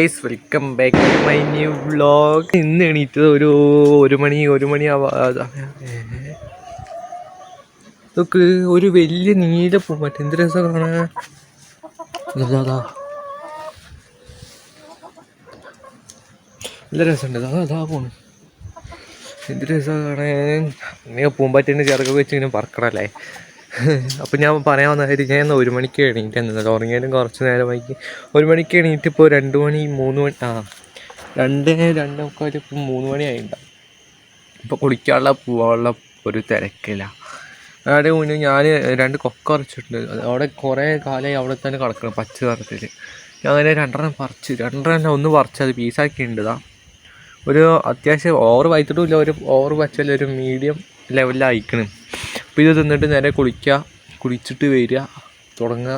Welcome back to my new vlog ഇന്ന് എണീറ്റത് ഒരു ഒരു മണി ഒരു മണി ആവാ ഒരു വലിയ നീല പൂമ്പാറ്റ എന്ത് രസം കാണാ. നല്ല രസമുണ്ട്. അതാ അതാ പോണ്. എന്ത് രസം കാണാൻ? ഇങ്ങനെ പൂമ്പാറ്റേന്റെ ചിറകൊക്കെ വെച്ച് ഇങ്ങനെ പറക്കണല്ലേ? അപ്പം ഞാൻ പറയാൻ വന്നതായിട്ട് ഞാൻ ഒരു മണിക്ക് എണീറ്റ് എന്നത് ഉറങ്ങിയാലും കുറച്ച് നേരമായിരിക്കും ഒരു മണിക്ക് എണീറ്റ് ഇപ്പോൾ രണ്ട് മണി മൂന്ന് മണി ആ രണ്ട് രണ്ട് മുക്കാൽ ഇപ്പം മൂന്ന് മണി ആയിട്ടുണ്ടാവും ഇപ്പോൾ കുളിക്കാനുള്ള പോവാനുള്ള ഒരു തിരക്കില്ല അവിടെ മുന്നേ ഞാൻ രണ്ട് കൊക്ക പറിച്ചിട്ടുണ്ട് അവിടെ കുറേ കാലമായി അവിടെ തന്നെ കിടക്കണം പച്ച നിറത്തിൽ ഞാൻ അങ്ങനെ രണ്ടെണ്ണം പറിച്ച് രണ്ടെണ്ണം ഒന്ന് പറിച്ച് അത് പീസാക്കിയിട്ടുണ്ടതാ ഒരു അത്യാവശ്യം ഓവർ വൈത്തിട്ടും ഇല്ല ഒരു ഓവർ വച്ചാൽ ഒരു മീഡിയം ലെവലിൽ അയക്കണം. അപ്പോൾ ഇത് തിന്നിട്ട് നേരെ കുളിക്കുക കുളിച്ചിട്ട് വരിക തുടങ്ങുക.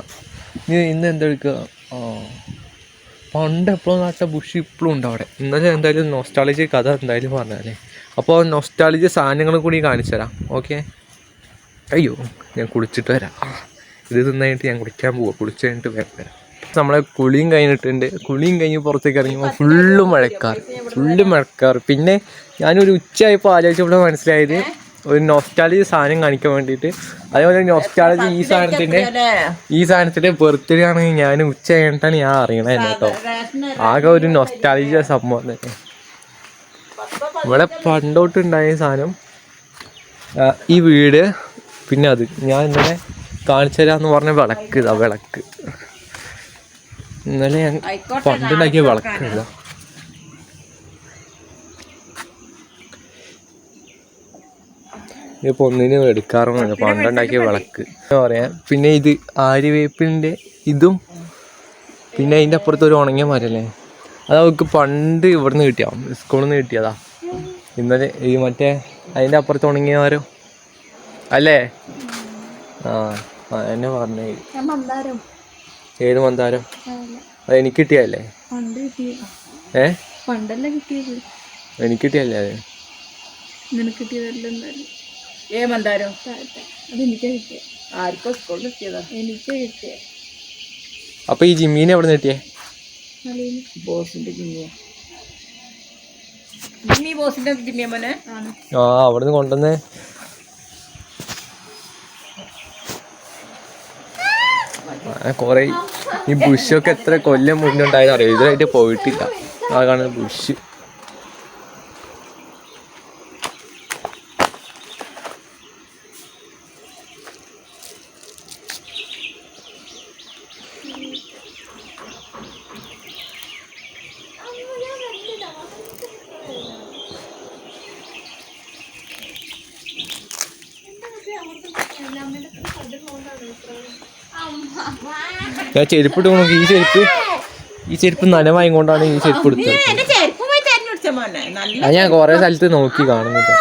ഇനി ഇന്ന് എന്താ എടുക്കുക? പണ്ട് എപ്പോഴും നട്ട ബുഷ് ഇപ്പോഴും ഉണ്ട് അവിടെ. ഇന്നലെ എന്തായാലും നൊസ്റ്റാളജി കഥ എന്തായാലും പറഞ്ഞാലേ. അപ്പോൾ നൊസ്റ്റാളജി സാധനങ്ങളും കൂടി കാണിച്ചു തരാം. ഓക്കെ അയ്യോ ഞാൻ കുളിച്ചിട്ട് വരാം. ഇത് തിന്നായിട്ട് ഞാൻ കുളിക്കാൻ പോവാം. കുളിച്ച് കഴിഞ്ഞിട്ട് വരാം നമ്മളെ കുളിയും കഴിഞ്ഞിട്ടുണ്ട്. കുളിയും കഴിഞ്ഞ് പുറത്തേക്ക് ഇറങ്ങിയപ്പോൾ ഫുള്ള് മഴക്കാർ ഫുള്ള് മഴക്കാർ പിന്നെ ഞാനൊരു ഉച്ചയായപ്പോൾ ആലോചിച്ചപ്പോൾ മനസ്സിലായത്. ഒരു നോസ്റ്റാലി സാധനം കാണിക്കാൻ വേണ്ടിയിട്ട്. അതേപോലെ നോസ്റ്റാലജി ഈ സാധനത്തിന്റെ ഈ സാധനത്തിന്റെ ബർത്ത്ഡേ ആണ് ഞാൻ ഉച്ച കഴിഞ്ഞിട്ടാണ് ഞാൻ അറിയണത് കേട്ടോ ആകെ ഒരു നൊസ്റ്റാലജിയ സംഭവം തന്നെ. ഇവിടെ പണ്ടോട്ടുണ്ടായ സാധനം ഈ വീട് പിന്നെ അത്. ഞാൻ ഇന്നലെ കാണിച്ചു തരാന്ന് പറഞ്ഞ വിളക്ക് ഇതാ വിളക്ക്. ഇന്നലെ ഞാൻ പണ്ടുണ്ടാക്കിയ വിളക്ക് ഇതാ ഇതിപ്പോ ഒന്നിനും എടുക്കാറൊന്നുമില്ല പണ്ടുണ്ടാക്കിയ വിളക്ക്. എന്ന് പറയാ പിന്നെ ഇത് ആര്യവേപ്പിന്റെ ഇതും പിന്നെ അതിന്റെ അപ്പുറത്ത് ഒരു ഉണങ്ങിയ മരല്ലേ? അത് അവർക്ക് പണ്ട് ഇവിടുന്ന് കിട്ടിയാ? സ്കൂളിൽ നിന്ന് കിട്ടിയതാ. ഇന്നലെ ഈ മറ്റേ അതിന്റെ അപ്പുറത്ത് ഉണങ്ങിയ മരം. അല്ലേ? ആ എന്നെ പറഞ്ഞേ. ഏത് മന്ദാരം? അത് എനിക്ക് കിട്ടിയല്ലേ ഏ? പണ്ടല്ലേ കിട്ടിയത്? എനിക്ക് കിട്ടിയല്ലേ അത്? നിനക്ക് കിട്ടിയതല്ല ഏ മന്ദാരോ താഴത്തെ. അതെനിക്കാ കിട്ടിയ. ആർക്കോ സ്കൂളിൽ എത്തിയതാ എനിക്ക് കിട്ടിയ. അപ്പൊ ഈ ജിമ്മീനെ എവിടെ നിന്ന് കിട്ടിയേ? ബോസിന്റെ ജിമ്മിയ. ജിമ്മി ബോസിന്റെ ജിമ്മിയ മോനെ? ആ അവിടെ നിന്ന് കൊണ്ടുവന്നേ കൊറേ ഈ ബുഷൊക്കെ എത്ര കൊല്ലം മുന്നേ ഉണ്ടായെന്ന് അറിയാം ഇതായിട്ട് പോയിട്ടില്ല. ആ കാണുന്ന ബുഷ്. ഞാൻ ചെരുപ്പിട്ട് നോക്കി ഈ ചെരുപ്പ് ഈ ചെരുപ്പ് നനവായി കൊണ്ടാണ് ഈ ചെരുപ്പ് എടുത്തത്. ചെരുപ്പ് ഞാൻ കൊറേ സ്ഥലത്ത് നോക്കി മൂക്ക്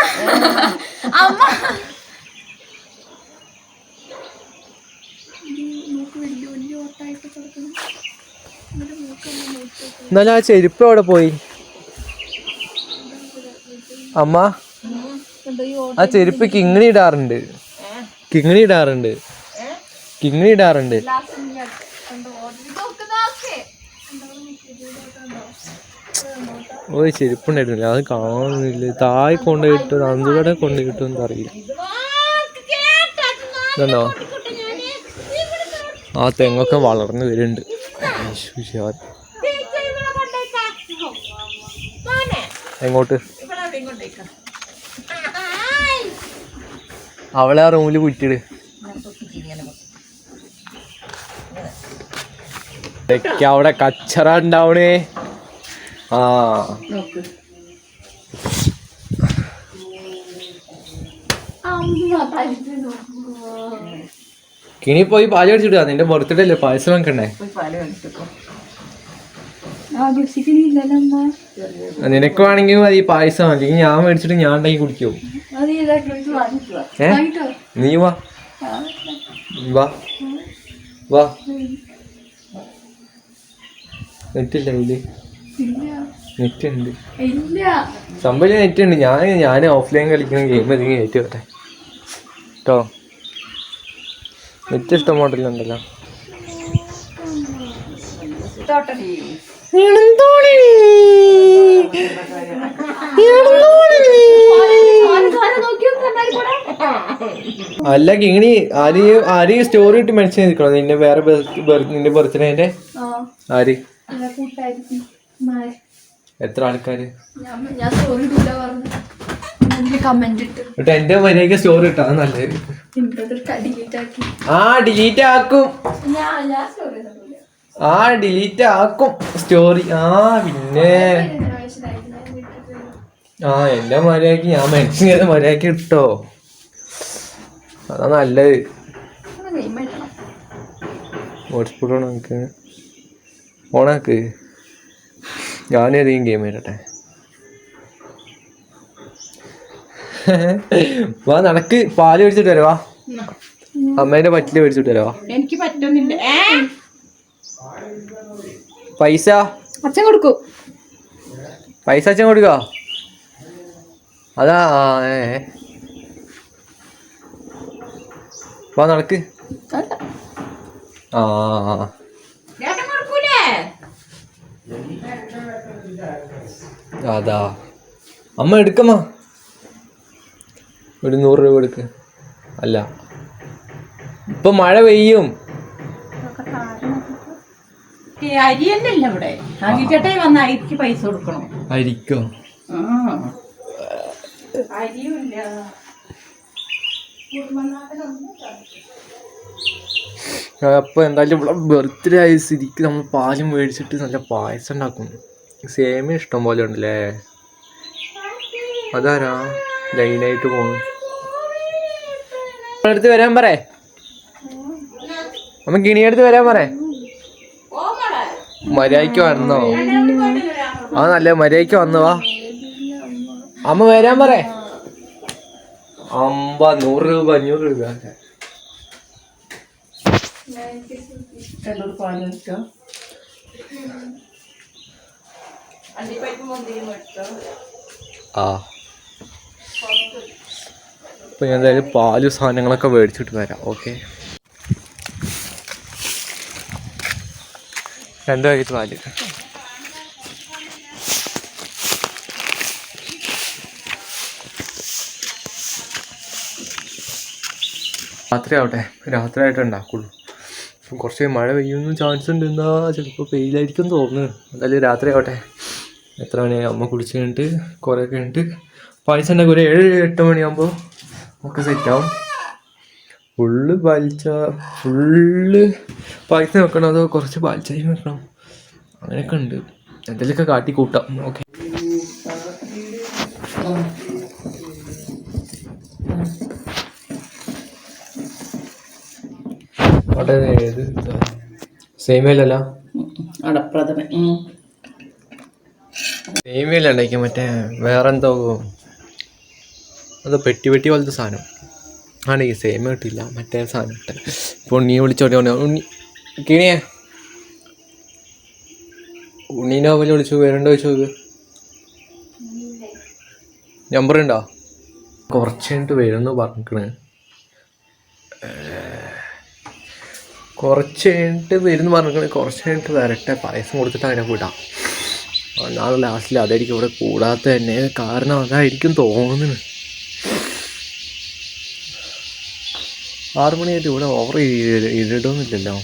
എന്നാലും ആ ചെരുപ്പ് അവിടെ പോയി? അമ്മ ആ ചെരുപ്പ് കിങ്ങിണി ഇടാറുണ്ട്. കിങ്ങിണി ഇടാറുണ്ട്. കിങ്ങിണി ഇടാറുണ്ട്. ഒരു ചെരുപ്പുണ്ടായിരുന്നില്ല അത് കാണുന്നില്ല. തായ് കൊണ്ട് കിട്ടും നന്ദുകടെ കൊണ്ട് എന്താ അറിയില്ല. ആ തെങ്ങൊക്കെ വളർന്നു വരുന്നുണ്ട്. എങ്ങോട്ട്? അവളെ ആ റൂമിൽ കുറ്റിട് അവിടെ കച്ചറ ഉണ്ടാവണേ. ആ. കിണി പോയി പാൽ അടിച്ചിട്ടാ നിന്റെ ബർത്ത്ഡേ അല്ലേ? പായസം വെക്കണ്ടേ പോയി പാൽ കാണിച്ചോ ആഘോഷിക്കണില്ലല്ലോ അമ്മ നിനക്ക് വേണമെങ്കിൽ മതി പായസം അല്ലെങ്കിൽ ഞാൻ മേടിച്ചിട്ട് ഞാൻ ഉണ്ടാക്കി കുടിക്കും. ഏ? നീ വാ. വാ. വാ. നെറ്റില്ല ഇതിൽ. ഇല്ല. നെറ്റ് ഉണ്ട് സംഭവം നെറ്റ് ഉണ്ട് ഞാൻ ഞാൻ ഓഫ്ലൈൻ കളിക്കുന്ന ഗെയിം അധികം നെറ്റ് വരട്ടെ കേട്ടോ നെറ്റ് ഇഷ്ടം മോഡലുണ്ടല്ലോ അല്ല കിങ്ങണി ആരെയും ആരെയും സ്റ്റോറി ഇട്ട് മെൻഷൻ ചെയ്തിരിക്കണോ? നിന്റെ വേറെ നിന്റെ ബർത്ത്ഡേന്റെ ആര്. എത്ര ആൾക്കാര്? എന്നിട്ട് എന്റെ മര്യാദയ്ക്ക് സ്റ്റോറി ഇട്ടാ നല്ലത്. ആ ഡിലീറ്റ് ആക്കും. ആ ഡിലീറ്റ് ആക്കും. ആ ഡിലീറ്റ് ആക്കും. സ്റ്റോറി ആ പിന്നെ. ആ എന്റെ മര്യാദയ്ക്ക് ഞാൻ മെൻഷൻ ചെയ്ത മര്യാദയ്ക്ക് ഇട്ടോ. അതാ നല്ലത്. ഹോട്ട്സ്പോട്ട് ഓണാക്ക്. ഓണാക്ക് ഞാനേതെങ്കിലും ഗെയിം വരട്ടെ. വാ നടക്ക്. പാൽ മേടിച്ചിട്ട് വരവാ. അമ്മേന്റെ പറ്റിൽ മേടിച്ചിട്ട് വരവാ. എനിക്ക് പറ്റുന്നില്ല. പൈസ? അച്ഛൻ കൊടുക്കൂ. പൈസ അച്ഛൻ കൊടുക്കോ? അതാ ഏ വാ നടക്ക്. ആ അതാ. അമ്മ എടുക്കമ്മ. ഒരു നൂറ് രൂപ എടുക്ക് അല്ല. ഇപ്പൊ മഴ പെയ്യും. അരി തന്നെയല്ല ഇവിടെ? അരിച്ചട്ടേ വന്ന അരിക്ക് പൈസ കൊടുക്കണം? അരിക്കോ? ആ. അരിയുമില്ല. അപ്പൊ എന്തായാലും ഇവിടെ ബർത്ത്ഡേ ആയ സ്ഥിതിക്ക് നമ്മൾ പാലും മേടിച്ചിട്ട് നല്ല പായസം ഉണ്ടാക്കും സേമിയ ഇഷ്ടം പോലെ ഉണ്ടല്ലേ? അതാരാ? ലൈനായിട്ട് പോണു. അടുത്ത് വരാൻ പറേ. അമ്മ ഗിണിയടുത്ത് വരാൻ പറേ. മര്യാദയ്ക്ക് വന്നോ ആ നല്ല മര്യാദയ്ക്ക് വന്നവാ അമ്മ വരാൻ പറേ. അമ്പ നൂറ് രൂപ അഞ്ഞൂറ് രൂപ. ആ. ഞാൻ എന്തായാലും പാൽ സാധനങ്ങളൊക്കെ മേടിച്ചിട്ട് വരാം ഓക്കെ? രണ്ട് പാക്കറ്റ് പാൽ രാത്രി ആവട്ടെ രാത്രി ആയിട്ട് ഉണ്ടാക്കുള്ളൂ. അപ്പം കുറച്ച് മഴ പെയ്യുന്ന ചാൻസ് ഉണ്ട്. എന്നാ ചിലപ്പോൾ പെയ്യിലായിരിക്കും തോന്നുന്നു. എന്തായാലും രാത്രി ആവട്ടെ എത്ര മണിയായി അമ്മ കുടിച്ച് കഴിഞ്ഞിട്ട് കുറേ കഴിഞ്ഞിട്ട് പായസം ഉണ്ടാക്കും. ഒരു ഏഴ് എട്ട് മണിയാകുമ്പോൾ ഒക്കെ സെറ്റാവും ഫുള്ള് പാലിച്ച ഫുള്ള് പാലിച്ച് വെക്കണം അതോ കുറച്ച് പാലിച്ചായി വെക്കണം? അങ്ങനെയൊക്കെ ഉണ്ട്. എന്തെങ്കിലുമൊക്കെ കാട്ടി കൂട്ടാം. ഓക്കെ അവിടെ ഏത് സേമിയല്ലല്ലോ അടപ്രഥമൻ. സേമിയല്ല ഉണ്ടാക്കിയ മറ്റേ വേറെന്തോ അതോ പെട്ടി പെട്ടി പോലത്തെ സാധനം. ആണ് ഈ സെയിം കിട്ടില്ല മറ്റേ സാധനം ഇട്ടെ ഇപ്പോൾ ഉണ്ണിയെ വിളിച്ചോട്ടെ ഉണ്ണി ഉണ്ണി കിണിയെ. ഉണ്ണീന്റെ അവലി വിളിച്ചു. വേറെണ്ടോ ചോദിച്ചു നമ്പർ ഉണ്ടോ? കുറച്ച് കഴിഞ്ഞിട്ട് വരുമെന്ന് പറഞ്ഞിക്കണ്. കുറച്ച് കഴിഞ്ഞിട്ട് വരുമെന്ന് പറഞ്ഞിക്കണ്. കുറച്ച് കഴിഞ്ഞിട്ട് വരട്ടെ. പായസം കൊടുത്തിട്ട് അങ്ങനെ വിടാം. ഒന്നാമത് ലാസ്റ്റിൽ അതായിരിക്കും ഇവിടെ കൂടാത്ത തന്നെ. കാരണം അതായിരിക്കും തോന്നുന്നു ആറു മണിയായിട്ട് ഇവിടെ ഓവർ ഇരിടൊന്നുമില്ലല്ലോ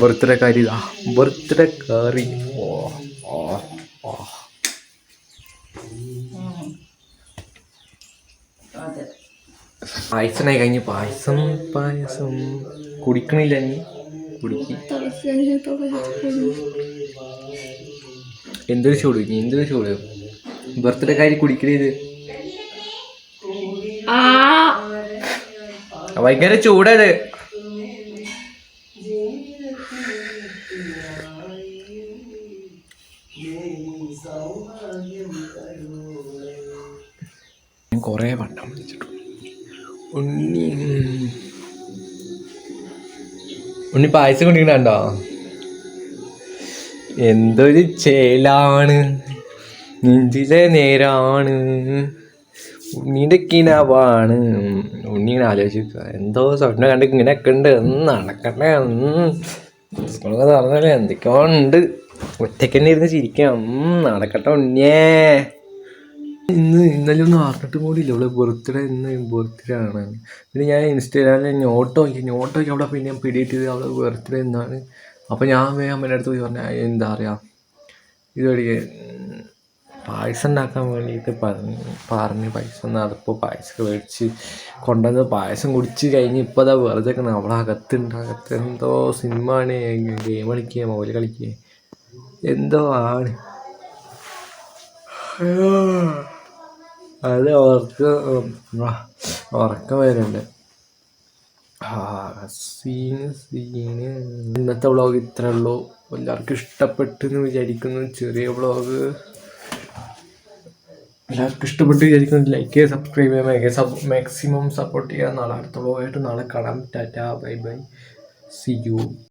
ബർത്ത്ഡേ കാര്യ ഇതാ ബർത്ത്ഡേ കറി പായസമായി കഴിഞ്ഞ് പായസം പായസം. കുടിക്കണില്ല നീ കുടിക്ക്. എന്തൊരു ചൂട് എന്തൊരു ചൂട്? ബർത്ത്ഡേ കാരി കുടിക്കണത്. ഭയങ്കര ചൂടത്. കൊറേ വട്ടം ഉണ്ണി. ഉണ്ണി പായസം കൊണ്ടിരിക്കണ്ടോ എന്തൊരു ചേലാണ്. നെഞ്ചിലെ നേരാണ്. ഉണ്ണീന്റെ ഉണ്ണിങ്ങനെ ആലോചിക്കുക എന്തോ സ്വപ്നം കണ്ട് ഇങ്ങനെയൊക്കെ ഉണ്ട്. ഒന്ന് നടക്കട്ടെ. സ്കൂളൊക്കെ തുറന്നല്ലേ എന്തൊക്കെയോ ഉണ്ട്. ഒറ്റയ്ക്ക് തന്നെ ഇരുന്ന് ചിരിക്കാം. നടക്കട്ടെ ഉണ്ണിയേ. ഇന്ന് ഇന്നലെ ഒന്നും അറിഞ്ഞിട്ട് കൂടി ഇല്ല ഇവിടെ ബർത്ത്ഡേ ഇന്ന് ബർത്ത്ഡേ ആണ്. പിന്നെ ഞാൻ ഇൻസ്റ്റാഗ്രാമിൽ നോട്ട് നോക്കി. നോട്ട് നോക്കി അവിടെ പിന്നെ പിടിയിട്ടത് അവളെ ബർത്ത്ഡേ എന്നാണ് അപ്പോൾ ഞാൻ വേഗം അമ്മേന്റെ അടുത്ത് പോയി പറഞ്ഞാൽ എന്താ പറയുക ഇത് മേടിക്കാൻ പായസം ഉണ്ടാക്കാൻ വേണ്ടിയിട്ട് പറഞ്ഞു പറഞ്ഞ് പൈസ ഒന്ന് അതിപ്പോൾ പായസം മേടിച്ച് കൊണ്ടുവന്ന് പായസം കുടിച്ച് കഴിഞ്ഞ് ഇപ്പോൾ അതാ വെറുതെ നിൽക്കണം അവിടെ അകത്തുണ്ട്. അകത്ത് എന്തോ സിനിമ ആണ്. ഗെയിം കളിക്കുക മൊബൈൽ കളിക്കുക എന്തോ ആണ്. അത് അവർക്ക് ഉറക്കം വരുന്നുണ്ട്. സീന് സീന് ഇന്നത്തെ വ്ളോഗ് ഇത്രേ ഉള്ളൂ. എല്ലാവർക്കും ഇഷ്ടപ്പെട്ടു എന്ന് വിചാരിക്കുന്നു. ചെറിയ വ്ളോഗ് എല്ലാവർക്കും ഇഷ്ടപ്പെട്ട് വിചാരിക്കുന്നുണ്ട് ലൈക്ക് ചെയ്യുക സബ്സ്ക്രൈബ് ചെയ്യുക മാക്സിമം സപ്പോർട്ട് ചെയ്യുക. നാളെ അടുത്തുള്ളതായിട്ട് നാളെ കാണാം. Tata bye bye see you